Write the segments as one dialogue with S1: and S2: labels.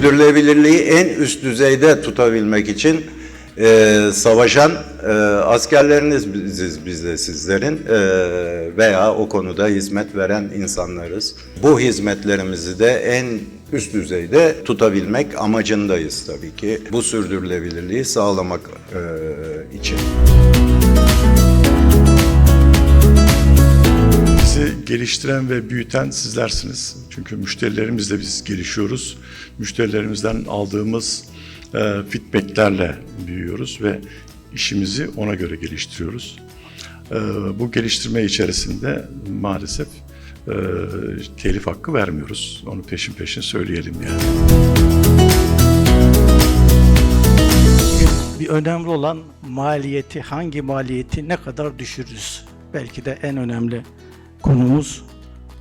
S1: sürdürülebilirliği en üst düzeyde tutabilmek için e, savaşan e, askerleriniz biziz biz de sizlerin e, veya o konuda hizmet veren insanlarız. Bu hizmetlerimizi de en üst düzeyde tutabilmek amacındayız tabii ki. Bu sürdürülebilirliği sağlamak e, için.
S2: Bizi geliştiren ve büyüten sizlersiniz. Çünkü müşterilerimizle biz gelişiyoruz. Müşterilerimizden aldığımız e, feedbacklerle büyüyoruz ve işimizi ona göre geliştiriyoruz. E, bu geliştirme içerisinde maalesef e, telif hakkı vermiyoruz. Onu peşin peşin söyleyelim yani.
S3: Bir önemli olan maliyeti, hangi maliyeti ne kadar düşürürüz? Belki de en önemli konumuz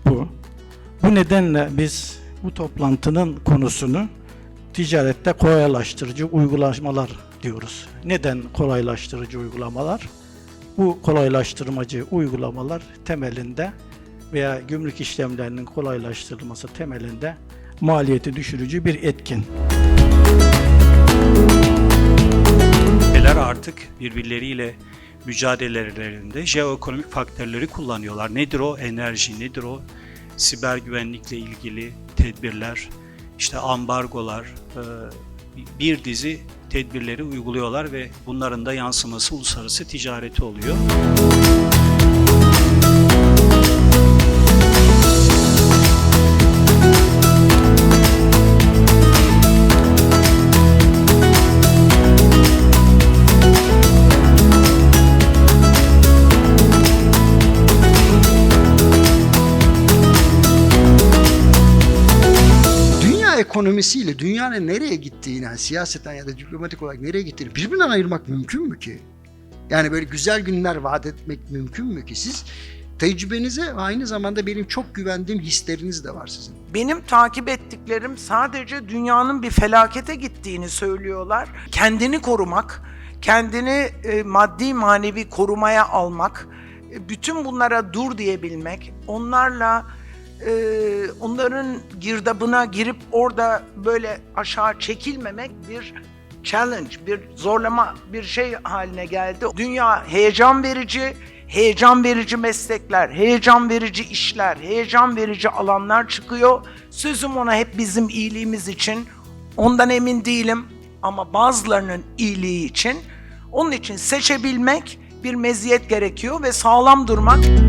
S3: bu. Bu nedenle biz bu toplantının konusunu ticarette kolaylaştırıcı uygulamalar diyoruz. Neden kolaylaştırıcı uygulamalar? Bu kolaylaştırmacı uygulamalar temelinde veya gümrük işlemlerinin kolaylaştırılması temelinde maliyeti düşürücü bir etkin.
S4: ülkeler artık birbirleriyle mücadelelerinde jeoekonomik faktörleri kullanıyorlar. Nedir o? Enerji, nedir o? Siber güvenlikle ilgili tedbirler, işte ambargolar, e, bir dizi tedbirleri uyguluyorlar ve bunların da yansıması uluslararası ticareti oluyor.
S5: dünya ekonomisiyle dünyanın nereye gittiğini, yani siyaseten ya da diplomatik olarak nereye gittiğini birbirinden ayırmak mümkün mü ki? Yani böyle güzel günler vaat etmek mümkün mü ki? Siz tecrübenize ve aynı zamanda benim çok güvendiğim hisleriniz de var sizin.
S6: Benim takip ettiklerim sadece dünyanın bir felakete gittiğini söylüyorlar. Kendini korumak, kendini e, maddi manevi korumaya almak, e, bütün bunlara dur diyebilmek, onlarla e, onların girdabına girip orada böyle aşağı çekilmemek bir challenge, bir zorlama bir şey haline geldi. Dünya heyecan verici, heyecan verici meslekler, heyecan verici işler, heyecan verici alanlar çıkıyor. Sözüm ona hep bizim iyiliğimiz için. Ondan emin değilim ama bazılarının iyiliği için. Onun için seçebilmek bir meziyet gerekiyor ve sağlam durmak